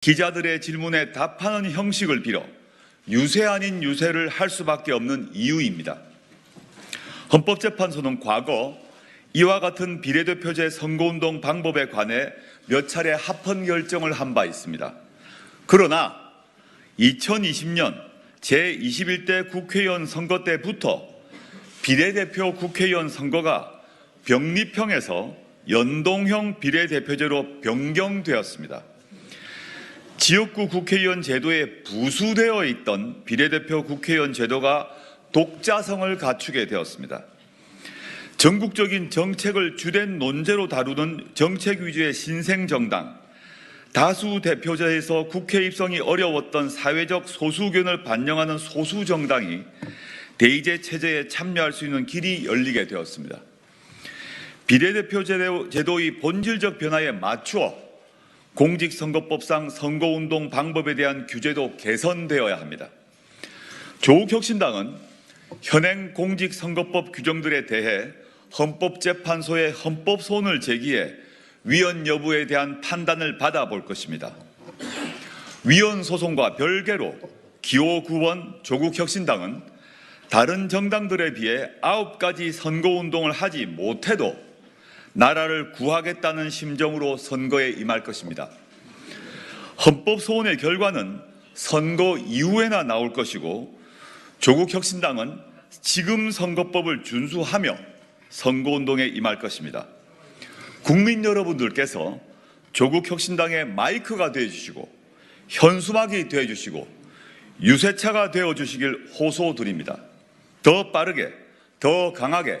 기자들의 질문에 답하는 형식을 빌어 유세 아닌 유세를 할 수밖에 없는 이유입니다. 헌법재판소는 과거 이와 같은 비례대표제 선거운동 방법에 관해 몇 차례 합헌 결정을 한 바 있습니다. 그러나 2020년 제21대 국회의원 선거 때부터 비례대표 국회의원 선거가 병립형에서 연동형 비례대표제로 변경되었습니다. 지역구 국회의원 제도에 부수되어 있던 비례대표 국회의원 제도가 독자성을 갖추게 되었습니다. 전국적인 정책을 주된 논제로 다루는 정책 위주의 신생 정당, 다수 대표제에서 국회 입성이 어려웠던 사회적 소수견을 반영하는 소수 정당이 대의제 체제에 참여할 수 있는 길이 열리게 되었습니다. 비례대표 제도- 제도의 본질적 변화에 맞추어 공직선거법상 선거운동 방법에 대한 규제도 개선되어야 합니다. 조국혁신당은 현행 공직선거법 규정들에 대해 헌법재판소의 헌법소원을 제기해 위헌 여부에 대한 판단을 받아볼 것입니다. 위헌 소송과 별개로 기호 9번 조국혁신당은 다른 정당들에 비해 아홉 가지 선거운동을 하지 못해도 나라를 구하겠다는 심정으로 선거에 임할 것입니다. 헌법 소원의 결과는 선거 이후에나 나올 것이고 조국 혁신당은 지금 선거법을 준수하며 선거운동에 임할 것입니다. 국민 여러분들께서 조국 혁신당의 마이크가 되어 주시고 현수막이 되어 주시고 유세차가 되어 주시길 호소드립니다. 더 빠르게, 더 강하게,